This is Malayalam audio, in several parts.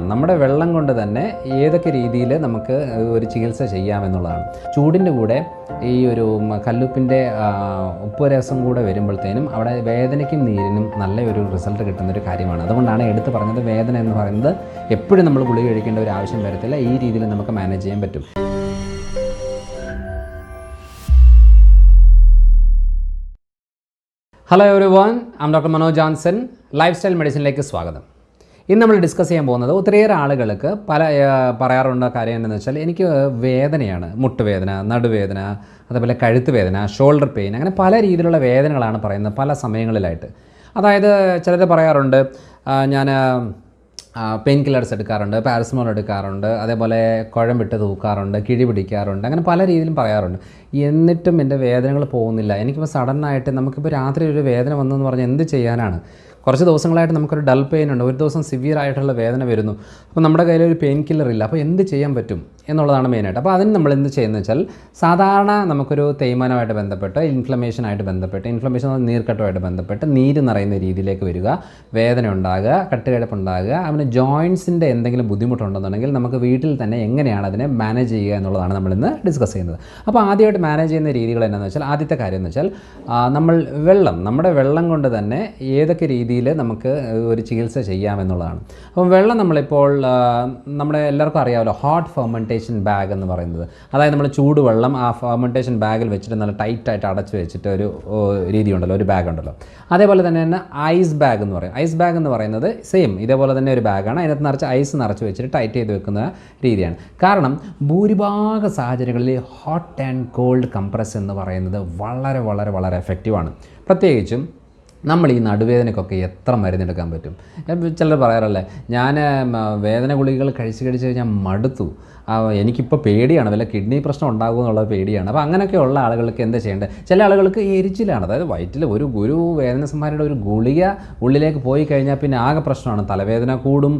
നമ്മുടെ വെള്ളം കൊണ്ട് തന്നെ ഏതൊക്കെ രീതിയിൽ നമുക്ക് ഒരു ചികിത്സ ചെയ്യാമെന്നുള്ളതാണ്. ചൂടിന്റെ കൂടെ ഈ ഒരു കല്ലുപ്പിന്റെ ഉപ്പുരസം ഉപ്പ് രസം കൂടെ വരുമ്പോഴത്തേനും അവിടെ വേദനയ്ക്കും നീരിനും നല്ല ഒരു റിസൾട്ട് കിട്ടുന്ന ഒരു കാര്യമാണ്. അതുകൊണ്ടാണ് എടുത്ത് പറഞ്ഞത് വേദന എന്ന് പറയുന്നത് എപ്പോഴും നമ്മൾ ഗുളിക കഴിക്കേണ്ട ഒരു ആവശ്യം വരത്തില്ല. ഈ രീതിയിൽ നമുക്ക് മാനേജ് ചെയ്യാൻ പറ്റും. Hello everyone am doctor Manoj Johnson lifestyle മെഡിസിനിലേക്ക് സ്വാഗതം. ഇന്ന് നമ്മൾ ഡിസ്കസ് ചെയ്യാൻ പോകുന്നത് ഒത്തിരിയേറെ ആളുകൾക്ക് പല പറയാറുള്ള കാര്യം എന്താണെന്ന് വെച്ചാൽ എനിക്ക് വേദനയാണ്. മുട്ടുവേദന നടുവേദന അതേപോലെ കഴുത്ത് വേദന ഷോൾഡർ പെയിൻ അങ്ങനെ പല രീതിയിലുള്ള വേദനകളാണ് പറയുന്നത് പല സമയങ്ങളിലായിട്ട്. അതായത് ചിലർ പറയാറുണ്ട് ഞാൻ പെയിൻ കില്ലേഴ്സ് എടുക്കാറുണ്ട് പാരസമോൾ എടുക്കാറുണ്ട് അതേപോലെ കുഴമ്പിട്ട് തൂക്കാറുണ്ട് കിഴി പിടിക്കാറുണ്ട് അങ്ങനെ പല രീതിയിലും പറയാറുണ്ട്. എന്നിട്ടും എന്റെ വേദനകൾ പോകുന്നില്ല. എനിക്കിപ്പോൾ സഡനായിട്ട് നമുക്കിപ്പോൾ രാത്രി ഒരു വേദന വന്നെന്ന് പറഞ്ഞാൽ എന്ത് ചെയ്യാനാണ്? കുറച്ച് ദിവസങ്ങളായിട്ട് നമുക്കൊരു ഡൽ പെയിൻ ഉണ്ട്. ഒരു ദിവസം സിവിയർ ആയിട്ടുള്ള വേദന വരുന്നു. അപ്പോൾ നമ്മുടെ കയ്യിൽ ഒരു പെയിൻ കില്ലർ ഇല്ല. അപ്പോൾ എന്ത് ചെയ്യാൻ പറ്റും? എന്നുള്ളതാണ് മെയിനായിട്ട് അപ്പോൾ അതിന് നമ്മൾ എന്ത് ചെയ്യുന്നത് വെച്ചാൽ സാധാരണ നമുക്കൊരു തേയ്മാനമായിട്ട് ബന്ധപ്പെട്ട് ഇൻഫ്ലമേഷനായിട്ട് ബന്ധപ്പെട്ട് ഇൻഫ്ലമേഷൻ നീർക്കെട്ടുമായിട്ട് ബന്ധപ്പെട്ട് നീര് നിറയുന്ന രീതിയിലേക്ക് വരിക വേദന ഉണ്ടാകുക കട്ടുകിടപ്പ് ഉണ്ടാകുക അവന് ജോയിൻസിന്റെ എന്തെങ്കിലും ബുദ്ധിമുട്ടുണ്ടെന്നുണ്ടെങ്കിൽ നമുക്ക് വീട്ടിൽ തന്നെ എങ്ങനെയാണ് അതിനെ മാനേജ് ചെയ്യുക എന്നുള്ളതാണ് നമ്മൾ ഇന്ന് ഡിസ്കസ് ചെയ്യുന്നത്. അപ്പോൾ ആദ്യമായിട്ട് മാനേജ് ചെയ്യുന്ന രീതികൾ എന്താണെന്ന് വെച്ചാൽ ആദ്യത്തെ കാര്യം എന്ന് വെച്ചാൽ നമ്മൾ വെള്ളം നമ്മുടെ വെള്ളം കൊണ്ട് തന്നെ ഏതൊക്കെ രീതിയിൽ നമുക്ക് ഒരു ചികിത്സ ചെയ്യാമെന്നുള്ളതാണ്. അപ്പം വെള്ളം നമ്മളിപ്പോൾ നമ്മുടെ എല്ലാവർക്കും അറിയാമല്ലോ ഹോട്ട് ഫെർമെന്റേഷൻ ബാഗ് എന്ന് പറയുന്നത്. അതായത് നമ്മൾ ചൂടുവെള്ളം ആ ഫെർമെന്റേഷൻ ബാഗിൽ വെച്ചിട്ട് നല്ല ടൈറ്റായിട്ട് അടച്ച് വെച്ചിട്ട് ഒരു രീതി ഉണ്ടല്ലോ ഒരു ബാഗ് ഉണ്ടല്ലോ. അതേപോലെ തന്നെ തന്നെ ഐസ് ബാഗ് എന്ന് പറയും. ഐസ് ബാഗ് എന്ന് പറയുന്നത് സെയിം ഇതേപോലെ തന്നെ ഒരു ബാഗാണ് അതിനകത്ത് നിറച്ച് ഐസ് നിറച്ച് വെച്ചിട്ട് ടൈറ്റ് ചെയ്ത് വെക്കുന്ന രീതിയാണ്. കാരണം ഭൂരിഭാഗ സാഹചര്യങ്ങളിൽ ഹോട്ട് ആൻഡ് കോൾഡ് കംപ്രസ് എന്ന് പറയുന്നത് വളരെ വളരെ വളരെ എഫക്റ്റീവാണ് പ്രത്യേകിച്ചും നമ്മൾ ഈ നടുവേദനയ്ക്കൊക്കെ എത്ര മരുന്നെടുക്കാൻ പറ്റും? ചിലർ പറയാറല്ലേ ഞാൻ വേദന ഗുളികകൾ കഴിച്ച് കഴിച്ച് കഴിഞ്ഞാൽ മടുത്തു. എനിക്കിപ്പോൾ പേടിയാണ് വല്ല കിഡ്നി പ്രശ്നം ഉണ്ടാകും എന്നുള്ള പേടിയാണ്. അപ്പോൾ അങ്ങനെയൊക്കെയുള്ള ആളുകൾക്ക് എന്താ ചെയ്യേണ്ടത്? ചില ആളുകൾക്ക് എരിച്ചിലാണ്. അതായത് വയറ്റിൽ ഒരു ഗുരു വേദന സംഹാരിയുടെ ഒരു ഗുളിക ഉള്ളിലേക്ക് പോയി കഴിഞ്ഞാൽ പിന്നെ ആകെ പ്രശ്നമാണ്. തലവേദന കൂടും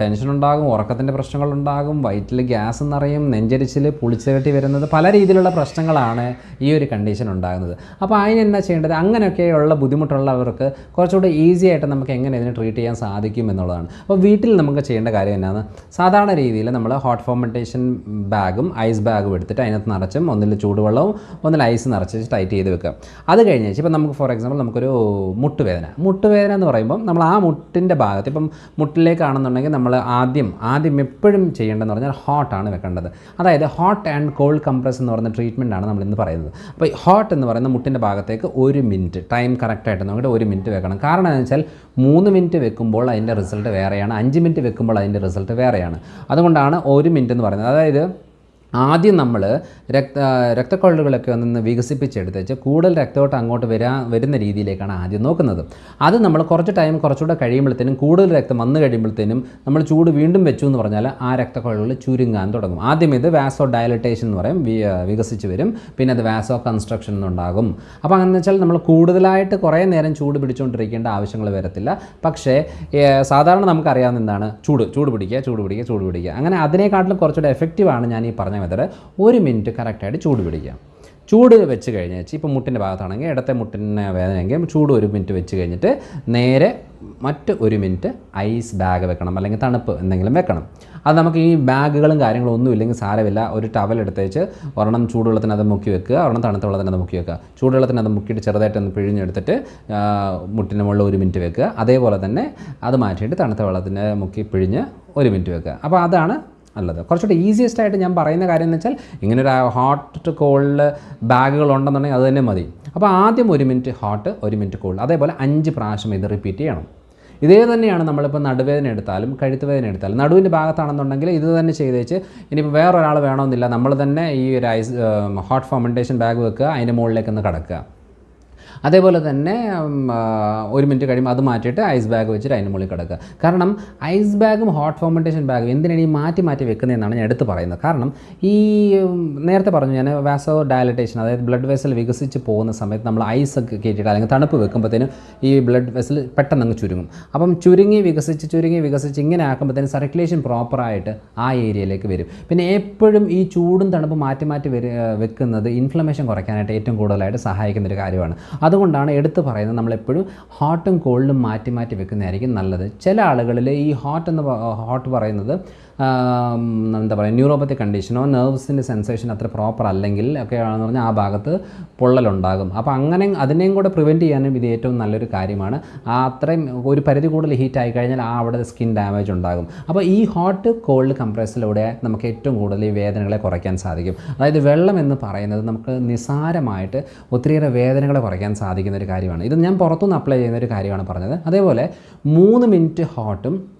ടെൻഷൻ ഉണ്ടാകും ഉറക്കത്തിന്റെ പ്രശ്നങ്ങളുണ്ടാകും വയറ്റിൽ ഗ്യാസ് നിറയും നെഞ്ചരിച്ചിൽ പുളിച്ചകട്ടി വരുന്നത് പല രീതിയിലുള്ള പ്രശ്നങ്ങളാണ് ഈ ഒരു കണ്ടീഷൻ ഉണ്ടാകുന്നത്. അപ്പോൾ അതിന് എന്താ ചെയ്യേണ്ടത്? അങ്ങനെയൊക്കെയുള്ള ബുദ്ധിമുട്ടുള്ളവർക്ക് കുറച്ചുകൂടി ഈസി ആയിട്ട് നമുക്ക് എങ്ങനെ ഇതിനെ ട്രീറ്റ് ചെയ്യാൻ സാധിക്കും എന്നുള്ളതാണ്. അപ്പോൾ വീട്ടിൽ നമുക്ക് ചെയ്യേണ്ട കാര്യം എന്നാണ്? സാധാരണ രീതിയിൽ നമ്മൾ ഹോട്ട് ഫോമന്റേഷൻ ബാഗും ഐസ് ബാഗും എടുത്തിട്ട് അതിനകത്ത് നിറച്ചും ഒന്നിൽ ചൂടുവെള്ളവും ഒന്നിൽ ഐസ് നിറച്ച് ടൈറ്റ് ചെയ്ത് വെക്കുക. അത് കഴിഞ്ഞ് ഇപ്പം നമുക്ക് ഫോർ എക്സാമ്പിൾ നമുക്കൊരു മുട്ടുവേദന. മുട്ടുവേദന എന്ന് പറയുമ്പോൾ നമ്മൾ ആ മുട്ടിന്റെ ഭാഗത്ത് ഇപ്പം മുട്ടിലേക്കാണെന്നുണ്ടെങ്കിൽ നമ്മൾ ആദ്യം ആദ്യം എപ്പോഴും ചെയ്യേണ്ടതെന്ന് പറഞ്ഞാൽ ഹോട്ടാണ് വെക്കേണ്ടത്. അതായത് ഹോട്ട് ആൻഡ് കോൾഡ് കംപ്രസ് എന്ന് പറയുന്ന ട്രീറ്റ്മെന്റാണ് നമ്മൾ ഇന്ന് പറയുന്നത്. അപ്പോൾ ഹോട്ട് എന്ന് പറയുന്ന മുട്ടിന്റെ ഭാഗത്തേക്ക് ഒരു മിനിറ്റ് ടൈം കറക്റ്റായിട്ട് നോക്കിയിട്ട് ഒരു മിനിറ്റ് വെക്കണം. കാരണം എന്ന് വെച്ചാൽ മൂന്ന് മിനിറ്റ് വെക്കുമ്പോൾ അതിന്റെ റിസൾട്ട് വേറെയാണ് അഞ്ച് മിനിറ്റ് വെക്കുമ്പോൾ അതിന്റെ റിസൾട്ട് വേറെയാണ്. അതുകൊണ്ടാണ് ഒരു മിനിറ്റ് എന്ന് പറയുന്നത്. അതായത് ആദ്യം നമ്മൾ രക്ത രക്തക്കൊഴലുകളൊക്കെ ഒന്ന് വികസിപ്പിച്ചെടുത്ത് വെച്ച് കൂടുതൽ രക്തോട്ടം അങ്ങോട്ട് വരാ വരുന്ന രീതിയിലേക്കാണ് ആദ്യം നോക്കുന്നത്. അത് നമ്മൾ കുറച്ച് ടൈം കുറച്ചുകൂടെ കഴിയുമ്പോഴത്തേനും കൂടുതൽ രക്തം വന്നു കഴിയുമ്പോഴത്തേനും നമ്മൾ ചൂട് വീണ്ടും വെച്ചു എന്ന് പറഞ്ഞാൽ ആ രക്തക്കൊഴലുകൾ ചുരുങ്ങാൻ തുടങ്ങും. ആദ്യം ഇത് വാസോ ഡയലറ്റേഷൻ എന്ന് പറയും വികസിച്ച് വരും. പിന്നെ അത് വാസോ കൺസ്ട്രക്ഷൻ എന്നുണ്ടാകും. അപ്പോൾ അങ്ങനെ വെച്ചാൽ നമ്മൾ കൂടുതലായിട്ട് കുറേ നേരം ചൂട് പിടിച്ചുകൊണ്ടിരിക്കേണ്ട ആവശ്യങ്ങൾ വരത്തില്ല. പക്ഷേ സാധാരണ നമുക്കറിയാവുന്ന എന്താണ്? ചൂട് ചൂട് പിടിക്കുക ചൂട് പിടിക്കുക ചൂട് പിടിക്കുക. അങ്ങനെ അതിനേക്കാട്ടിലും കുറച്ചുകൂടെ എഫക്റ്റീവാണ് ഞാൻ ഈ പറഞ്ഞ മെത്തഡ് ഒരു മിനിറ്റ് കറക്റ്റായിട്ട് ചൂട് പിടിക്കുക. ചൂട് വെച്ച് കഴിഞ്ഞ് വെച്ച് ഇപ്പോൾ മുട്ടിന്റെ ഭാഗത്താണെങ്കിൽ ഇടത്തെ മുട്ടിന്റെ വേദനയെങ്കിൽ ചൂട് ഒരു മിനിറ്റ് വെച്ച് കഴിഞ്ഞിട്ട് നേരെ മറ്റ് ഒരു മിനിറ്റ് ഐസ് ബാഗ് വെക്കണം അല്ലെങ്കിൽ തണുപ്പ് എന്തെങ്കിലും വെക്കണം. അത് നമുക്ക് ഈ ബാഗുകളും കാര്യങ്ങളും ഒന്നും ഇല്ലെങ്കിൽ സാരമില്ല. ഒരു ടവൽ എടുത്തേച്ച് ഒരെണ്ണം ചൂടുവെള്ളത്തിനകത്ത് മുക്കി വെക്കുക ഒരെണ്ണം തണുത്ത വെള്ളത്തിനകത്ത് മുക്കി വെക്കുക. ചൂടുവെള്ളത്തിനകത്ത് മുക്കിയിട്ട് ചെറുതായിട്ട് ഒന്ന് പിഴിഞ്ഞെടുത്തിട്ട് മുട്ടിന്റെ മുകളിൽ ഒരു മിനിറ്റ് വെക്കുക. അതേപോലെ തന്നെ അത് മാറ്റിയിട്ട് തണുത്ത വെള്ളത്തിന്റെ മുക്കി പിഴിഞ്ഞ് ഒരു മിനിറ്റ് വെക്കുക. അപ്പോൾ അതാണ് നല്ലത്. കുറച്ചുകൂടി ഈസിയസ്റ്റ് ആയിട്ട് ഞാൻ പറയുന്ന കാര്യം എന്ന് വെച്ചാൽ ഇങ്ങനെ ഒരു ഹോട്ട് കോളിൽ ബാഗുകൾ ഉണ്ടെന്നുണ്ടെങ്കിൽ അത് തന്നെ മതി. അപ്പോൾ ആദ്യം ഒരു മിനിറ്റ് ഹോട്ട് ഒരു മിനിറ്റ് കോൾ അതേപോലെ അഞ്ച് പ്രാവശ്യം ഇത് റിപ്പീറ്റ് ചെയ്യണം. ഇതേ തന്നെയാണ് നമ്മളിപ്പോൾ നടുവേദന എടുത്താലും കഴുത്ത് വേദന എടുത്താലും. നടുവിന്റെ ഭാഗത്താണെന്നുണ്ടെങ്കിൽ ഇത് തന്നെ ചെയ്ത് വെച്ച് ഇനിയിപ്പോൾ വേറൊരാൾ വേണമെന്നില്ല. നമ്മൾ തന്നെ ഈ ഒരു ഐസ് ഹോട്ട് ഫെർമെന്റേഷൻ ബാഗ് വെക്കുക അതിന്റെ മുകളിലേക്ക് ഒന്ന് കിടക്കുക. അതേപോലെ തന്നെ ഒരു മിനിറ്റ് കഴിയുമ്പോൾ അത് മാറ്റിയിട്ട് ഐസ് ബാഗ് വെച്ചിട്ട് അതിന്റെ മുകളിൽ കിടക്കുക. കാരണം ഐസ് ബാഗും ഹോട്ട് ഫോർമെന്റേഷൻ ബാഗും എന്തിനാണ് ഈ മാറ്റി മാറ്റി വെക്കുന്നതെന്നാണ് ഞാൻ എടുത്ത് പറയുന്നത്. കാരണം ഈ നേരത്തെ പറഞ്ഞു ഞാൻ വാസോ ഡയലറ്റേഷൻ അതായത് ബ്ലഡ് വെസൽ വികസിച്ച് പോകുന്ന സമയത്ത് നമ്മൾ ഐസ് ഒക്കെ കയറ്റിയിട്ട് അല്ലെങ്കിൽ തണുപ്പ് വെക്കുമ്പോഴത്തേനും ഈ ബ്ലഡ് വെസൽ പെട്ടെന്ന് അങ്ങ് ചുരുങ്ങും. അപ്പം ചുരുങ്ങി വികസിച്ച് ചുരുങ്ങി വികസിച്ച് ഇങ്ങനെ ആക്കുമ്പോഴത്തേനും സർക്കുലേഷൻ പ്രോപ്പറായിട്ട് ആ ഏരിയയിലേക്ക് വരും. പിന്നെ എപ്പോഴും ഈ ചൂടും തണുപ്പും മാറ്റി മാറ്റി വെക്കുന്നത് ഇൻഫ്ലമേഷൻ കുറയ്ക്കാനായിട്ട് ഏറ്റവും കൂടുതലായിട്ട് സഹായിക്കുന്ന ഒരു കാര്യമാണ്. അതുകൊണ്ടാണ് എടുത്തു പറയുന്നത് നമ്മളെപ്പോഴും ഹോട്ടും കോൾഡും മാറ്റി മാറ്റി വെക്കുന്നതായിരിക്കും നല്ലത്. ചില ആളുകളിൽ ഈ ഹോട്ട് എന്ന് ഹോട്ട് പറയുന്നത് എന്താ പറയുക ന്യൂറോപ്പത്തി കണ്ടീഷനോ നെർവ്സിന്റെ സെൻസേഷൻ അത്ര പ്രോപ്പർ അല്ലെങ്കിൽ ഒക്കെ ആണെന്ന് പറഞ്ഞാൽ ആ ഭാഗത്ത് പൊള്ളലുണ്ടാകും. അപ്പോൾ അങ്ങനെ അതിനെയും കൂടെ പ്രിവെന്റ് ചെയ്യാനും ഇത് ഏറ്റവും നല്ലൊരു കാര്യമാണ്. ആ അത്രയും ഒരു പരിധി കൂടുതൽ ഹീറ്റ് ആയി കഴിഞ്ഞാൽ ആ അവിടെ സ്കിൻ ഡാമേജ് ഉണ്ടാകും. അപ്പോൾ ഈ ഹോട്ട് കോൾഡ് കംപ്രസിലൂടെ നമുക്ക് ഏറ്റവും കൂടുതൽ ഈ വേദനകളെ കുറയ്ക്കാൻ സാധിക്കും. അതായത് വെള്ളം എന്ന് പറയുന്നത് നമുക്ക് നിസാരമായിട്ട് ഒത്തിരിയേറെ വേദനകളെ കുറയ്ക്കാൻ സാധിക്കുന്ന ഒരു കാര്യമാണ്. ഇത് ഞാൻ പുറത്തുനിന്ന് അപ്ലൈ ചെയ്യുന്ന ഒരു കാര്യമാണ് പറഞ്ഞത്. അതേപോലെ മൂന്ന് മിനിറ്റ് ഹോട്ടും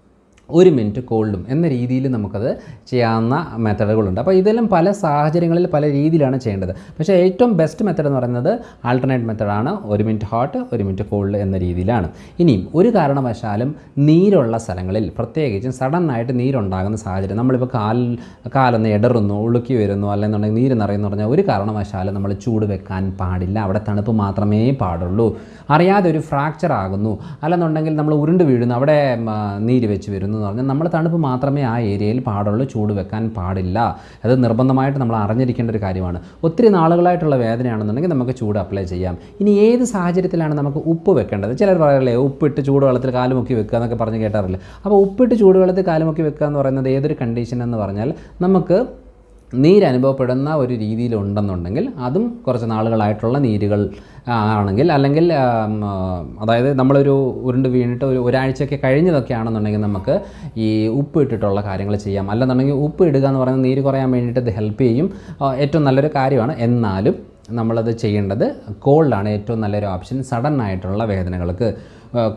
ഒരു മിനിറ്റ് കോൾഡും എന്ന രീതിയിൽ നമുക്കത് ചെയ്യാവുന്ന മെത്തഡുകളുണ്ട്. അപ്പോൾ ഇതെല്ലാം പല സാഹചര്യങ്ങളിൽ പല രീതിയിലാണ് ചെയ്യേണ്ടത്. പക്ഷേ ഏറ്റവും ബെസ്റ്റ് മെത്തഡ് എന്ന് പറയുന്നത് ആൾട്ടർനേറ്റ് മെത്തഡാണ് ഒരു മിനിറ്റ് ഹോട്ട് ഒരു മിനിറ്റ് കോൾഡ് എന്ന രീതിയിലാണ്. ഇനിയും ഒരു കാരണവശാലും നീരുള്ള സ്ഥലങ്ങളിൽ പ്രത്യേകിച്ചും സഡൻ ആയിട്ട് നീരുണ്ടാകുന്ന സാഹചര്യം നമ്മളിപ്പോൾ കാൽ കാലൊന്ന് ഇടറുന്നു ഉളുക്കി വരുന്നു അല്ലെന്നുണ്ടെങ്കിൽ നീര് നിറയുന്നു പറഞ്ഞാൽ ഒരു കാരണവശാലും നമ്മൾ ചൂട് വെക്കാൻ പാടില്ല. അവിടെ തണുപ്പ് മാത്രമേ പാടുള്ളൂ. അറിയാതെ ഒരു ഫ്രാക്ചർ ആകുന്നു. അല്ലെന്നുണ്ടെങ്കിൽ നമ്മൾ ഉരുണ്ട് വീഴുന്നു. അവിടെ നീര് വെച്ച് വരുന്നു. എന്ന് പറഞ്ഞാൽ നമ്മൾ തണുപ്പ് മാത്രമേ ആ ഏരിയയിൽ പാടുള്ളൂ ചൂട് വെക്കാൻ പാടില്ല. അത് നിർബന്ധമായിട്ട് നമ്മൾ അറിഞ്ഞിരിക്കേണ്ട ഒരു കാര്യമാണ്. ഒത്തിരി നാളുകളായിട്ടുള്ള വേദനയാണെന്നുണ്ടെങ്കിൽ നമുക്ക് ചൂട് അപ്ലൈ ചെയ്യാം. ഇനി ഏത് സാഹചര്യത്തിലാണ് നമുക്ക് ഉപ്പ് വെക്കേണ്ടത്? ചിലർ പറയാറില്ലേ ഉപ്പിട്ട് ചൂടുവെള്ളത്തിൽ കാലുമുക്കി വെക്കുക എന്നൊക്കെ പറഞ്ഞ് കേട്ടാറില്ല? അപ്പോൾ ഉപ്പിട്ട് ചൂടുവെള്ളത്തിൽ കാലുമുക്കി വെക്കുക എന്ന് പറയുന്നത് ഏതൊരു കണ്ടീഷൻ എന്ന് പറഞ്ഞാൽ നമുക്ക് നീര് അനുഭവപ്പെടുന്ന ഒരു രീതിയിലുണ്ടെന്നുണ്ടെങ്കിൽ അതും കുറച്ച് നാളുകളായിട്ടുള്ള നീരുകൾ ആണെങ്കിൽ അല്ലെങ്കിൽ അതായത് നമ്മളൊരു ഉരുണ്ട് വീണിട്ട് ഒരു ഒരാഴ്ചയൊക്കെ കഴിഞ്ഞതൊക്കെ ആണെന്നുണ്ടെങ്കിൽ നമുക്ക് ഈ ഉപ്പ് ഇട്ടിട്ടുള്ള കാര്യങ്ങൾ ചെയ്യാം. അല്ലെന്നുണ്ടെങ്കിൽ ഉപ്പ് ഇടുക എന്ന് പറയുന്നത് നീര് കുറയാൻ വേണ്ടിയിട്ട് ഇത് ഹെൽപ്പ് ചെയ്യും. ഏറ്റവും നല്ലൊരു കാര്യമാണ്. എന്നാലും നമ്മളത് ചെയ്യേണ്ടത് കോൾഡാണ് ഏറ്റവും നല്ലൊരു ഓപ്ഷൻ സഡൻ ആയിട്ടുള്ള വേദനകൾക്ക്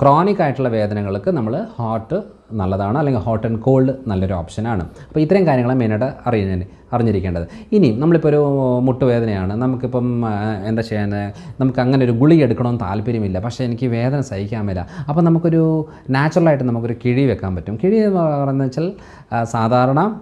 ക്രോണിക് ആയിട്ടുള്ള വേദനകൾക്ക് നമ്മൾ ഹോട്ട് നല്ലതാണ് അല്ലെങ്കിൽ ഹോട്ട് ആൻഡ് കോൾഡ് നല്ലൊരു ഓപ്ഷനാണ് അപ്പോൾ ഇത്രയും കാര്യങ്ങൾ മെയിനായിട്ട് അറിഞ്ഞ അറിഞ്ഞിരിക്കേണ്ടത്. ഇനിയും നമ്മളിപ്പോൾ ഒരു മുട്ടുവേദനയാണ്. നമുക്കിപ്പം എന്താ ചെയ്യാൻ നമുക്ക് അങ്ങനെ ഒരു ഗുളി എടുക്കണമെന്ന് താല്പര്യമില്ല. പക്ഷേ എനിക്ക് വേദന സഹിക്കാൻ വരില്ല അപ്പോൾ നമുക്കൊരു നാച്ചുറലായിട്ട് നമുക്കൊരു കിഴി വെക്കാൻ പറ്റും. കിഴി എന്ന് പറയുന്നത് വെച്ചാൽ സാധാരണ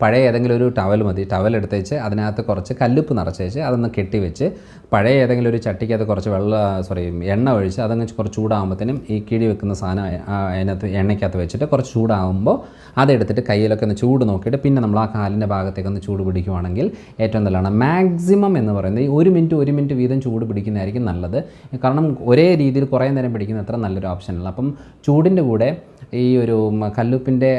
പഴയ ഏതെങ്കിലും ഒരു ടവൽ മതി. ടവൽ എടുത്തേച്ച് അതിനകത്ത് കുറച്ച് കല്ലുപ്പ് നിറച്ചേച്ച് അതൊന്ന് കെട്ടിവെച്ച് പഴയ ഏതെങ്കിലും ഒരു ചട്ടിക്കകത്ത് കുറച്ച് വെള്ളം സോറി എണ്ണ ഒഴിച്ച് അതങ്ങ് കുറച്ച് ചൂടാകുമ്പോഴത്തേനും ഈ കിഴി വെക്കുന്ന സാധനം അതിനകത്ത് എണ്ണയ്ക്കകത്ത് വെച്ചിട്ട് കുറച്ച് ചൂടാകുമ്പോൾ അതെടുത്തിട്ട് കയ്യിലൊക്കെ ഒന്ന് ചൂട് നോക്കിയിട്ട് പിന്നെ നമ്മൾ ആ കാലിന്റെ ഭാഗത്തേക്ക് ഒന്ന് ചൂട് പിടിക്കുവാണെങ്കിൽ ഏറ്റവും നല്ലതാണ്. മാക്സിമം എന്ന് പറയുന്നത് ഈ ഒരു മിനിറ്റ് ഒരു മിനിറ്റ് വീതം ചൂട് പിടിക്കുന്നതായിരിക്കും നല്ലത്. കാരണം ഒരേ രീതിയിൽ കുറേ നേരം പിടിക്കുന്ന അത്ര നല്ലൊരു ഓപ്ഷനല്ല അപ്പം ചൂടിന്റെ കൂടെ ഈ ഒരു കല്ലുപ്പിന്റെ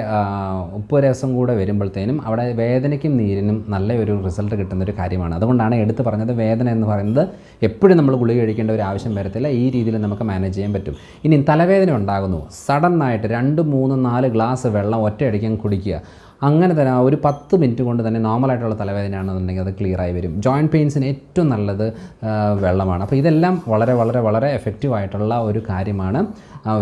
ഉപ്പ് രസം കൂടെ വരുമ്പോഴത്തേനും അവിടെ വേദനയ്ക്കും നീരിനും നല്ല ഒരു റിസൾട്ട് കിട്ടുന്ന ഒരു കാര്യമാണ്. അതുകൊണ്ടാണ് എടുത്ത് പറഞ്ഞത് വേദന എന്ന് പറയുന്നത് എപ്പോഴും നമ്മൾ ഗുളിക കഴിക്കേണ്ട ഒരു ആവശ്യം വരത്തില്ല. ഈ രീതിയിൽ നമുക്ക് മാനേജ് ചെയ്യാൻ പറ്റും. ഇനി തലവേദന ഉണ്ടാകുന്നു. സഡൻ ആയിട്ട് രണ്ട് മൂന്ന് നാല് ഗ്ലാസ് വെള്ളം ഒറ്റയടിക്കാൻ കുടിക്കുക. അങ്ങനെ തന്നെ ഒരു പത്ത് മിനിറ്റ് കൊണ്ട് തന്നെ നോർമലായിട്ടുള്ള തലവേദനയാണെന്നുണ്ടെങ്കിൽ അത് ക്ലിയർ ആയി വരും. ജോയിന്റ് പെയിൻസിന് ഏറ്റവും നല്ലത് വെള്ളമാണ്. അപ്പോൾ ഇതെല്ലാം വളരെ വളരെ വളരെ എഫക്റ്റീവ് ആയിട്ടുള്ള ഒരു കാര്യമാണ്.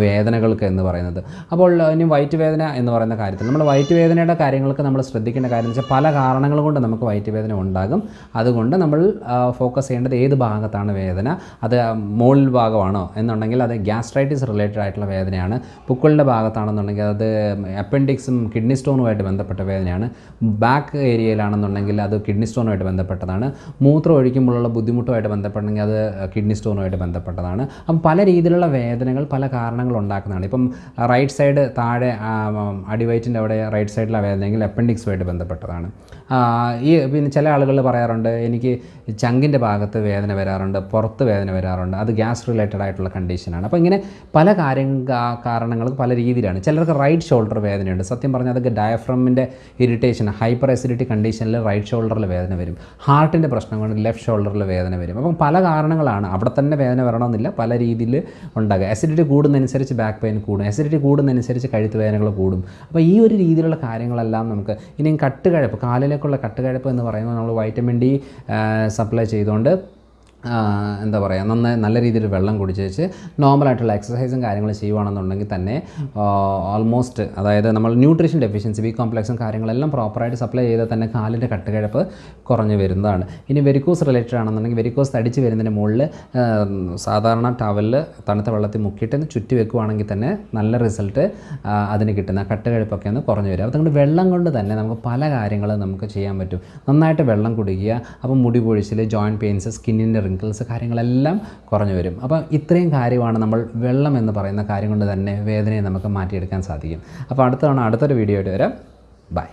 വേദനകൾക്ക് എന്ന് പറയുന്നത്. അപ്പോൾ ഇനി വയറ്റ് വേദന എന്ന് പറയുന്ന കാര്യത്തിൽ നമ്മൾ വയറ്റ് വേദനയുടെ കാര്യങ്ങൾക്ക് നമ്മൾ ശ്രദ്ധിക്കേണ്ട കാര്യം എന്ന് വെച്ചാൽ പല കാരണങ്ങൾ കൊണ്ട് നമുക്ക് വയറ്റ് വേദന ഉണ്ടാകും. അതുകൊണ്ട് നമ്മൾ ഫോക്കസ് ചെയ്യേണ്ടത് ഏത് ഭാഗത്താണ് വേദന? അത് മുകളിൽ ഭാഗമാണോ എന്നുണ്ടെങ്കിൽ അത് ഗ്യാസ്ട്രൈറ്റിസ് റിലേറ്റഡ് ആയിട്ടുള്ള വേദനയാണ്. പുക്കളിന്റെ ഭാഗത്താണെന്നുണ്ടെങ്കിൽ അത് അപ്പൻഡിക്സും കിഡ്നി സ്റ്റോണുമായിട്ട് ബന്ധപ്പെട്ട വേദനയാണ്. ബാക്ക് ഏരിയയിലാണെന്നുണ്ടെങ്കിൽ അത് കിഡ്നി സ്റ്റോണുമായിട്ട് ബന്ധപ്പെട്ടതാണ്. മൂത്രം ഒഴിക്കുമ്പോഴുള്ള ബുദ്ധിമുട്ടുമായിട്ട് ബന്ധപ്പെട്ടെങ്കിൽ അത് കിഡ്നി സ്റ്റോണുമായിട്ട് ബന്ധപ്പെട്ടതാണ്. അപ്പം പല രീതിയിലുള്ള വേദനകൾ പല കാരണങ്ങൾ ഉണ്ടാക്കുന്നതാണ് ഇപ്പം റൈറ്റ് സൈഡ് താഴെ അടിവയറ്റിന്റെ അവിടെ റൈറ്റ് സൈഡിലെ വേദനയെങ്കിൽ അപ്പൻഡിക്സുമായിട്ട് ബന്ധപ്പെട്ടതാണ്. ഈ പിന്നെ ചില ആളുകൾ പറയാറുണ്ട് എനിക്ക് ചങ്കിന്റെ ഭാഗത്ത് വേദന വരാറുണ്ട് പുറത്ത് വേദന വരാറുണ്ട് അത് ഗ്യാസ് റിലേറ്റഡ് ആയിട്ടുള്ള കണ്ടീഷനാണ് അപ്പോൾ ഇങ്ങനെ പല കാര്യം കാരണങ്ങൾ പല രീതിയിലാണ്. ചിലർക്ക് റൈറ്റ് ഷോൾഡർ വേദനയുണ്ട്. സത്യം പറഞ്ഞാൽ അതൊക്കെ ഡയഫ്രമിന്റെ ഇറിറ്റേഷൻ ഹൈപ്പർ അസിഡിറ്റി കണ്ടീഷനിൽ റൈറ്റ് ഷോൾഡറിൽ വേദന വരും. ഹാർട്ടിന്റെ പ്രശ്നം കൊണ്ട് ലെഫ്റ്റ് ഷോൾഡറിൽ വേദന വരും. അപ്പം പല കാരണങ്ങളാണ്. അവിടെ തന്നെ വേദന വരണമെന്നില്ല. പല രീതിയിൽ ഉണ്ടാകുക. അസിഡിറ്റി കൂടുന്നതനുസരിച്ച് ബാക്ക് പെയിൻ കൂടും. അസിഡിറ്റി കൂടുന്നതനുസരിച്ച് കഴുത്ത് വേദനകൾ കൂടും. അപ്പോൾ ഈ ഒരു രീതിയിലുള്ള കാര്യങ്ങളെല്ലാം നമുക്ക് ഇനിയും കട്ടുകഴപ്പ് കാലിലേക്കുള്ള കട്ടുകഴപ്പ് എന്ന് പറയുന്നത് നമ്മൾ വൈറ്റമിൻ ഡി സപ്ലൈ ചെയ്തുകൊണ്ട് എന്താ പറയുക നന്നായി നല്ല രീതിയിൽ വെള്ളം കുടിച്ച് വെച്ച് നോർമലായിട്ടുള്ള എക്സസൈസും കാര്യങ്ങളും ചെയ്യുവാണെന്നുണ്ടെങ്കിൽ തന്നെ ഓൾമോസ്റ്റ് അതായത് നമ്മൾ ന്യൂട്രീഷൻ ഡെഫിഷ്യൻസി ബി കോംപ്ലക്സും കാര്യങ്ങളെല്ലാം പ്രോപ്പറായിട്ട് സപ്ലൈ ചെയ്താൽ തന്നെ കാലിന്റെ കട്ടുകിഴപ്പ് കുറഞ്ഞു വരുന്നതാണ്. ഇനി വെരിക്കോസ് റിലേറ്റഡ് ആണെന്നുണ്ടെങ്കിൽ വെരിക്കോസ് തടിച്ച് വരുന്നതിന് മുകളിൽ സാധാരണ ടവലിൽ തണുത്ത വെള്ളത്തിൽ മുക്കിയിട്ട് ചുറ്റി വെക്കുവാണെങ്കിൽ തന്നെ നല്ല റിസൾട്ട് അതിന് കിട്ടുന്ന കട്ടുകിഴപ്പൊക്കെ ഒന്ന് കുറഞ്ഞു വരും. അതുകൊണ്ട് വെള്ളം കൊണ്ട് തന്നെ നമുക്ക് പല കാര്യങ്ങളും നമുക്ക് ചെയ്യാൻ പറ്റും. നന്നായിട്ട് വെള്ളം കുടിക്കുക അപ്പോൾ മുടി പൊഴിച്ചിൽ ജോയിന്റ് പെയിൻസ് സ്കിന്നിന്റെ റിങ്കിൾസ് കാര്യങ്ങളെല്ലാം കുറഞ്ഞു വരും. അപ്പോൾ ഇത്രയും കാര്യമാണ് നമ്മൾ വെള്ളം എന്ന് പറയുന്ന കാര്യം കൊണ്ട് തന്നെ വേദനയെ നമുക്ക് മാറ്റിയെടുക്കാൻ സാധിക്കും. അപ്പോൾ അടുത്ത അടുത്തൊരു വീഡിയോ ആയിട്ട് വരാം. ബൈ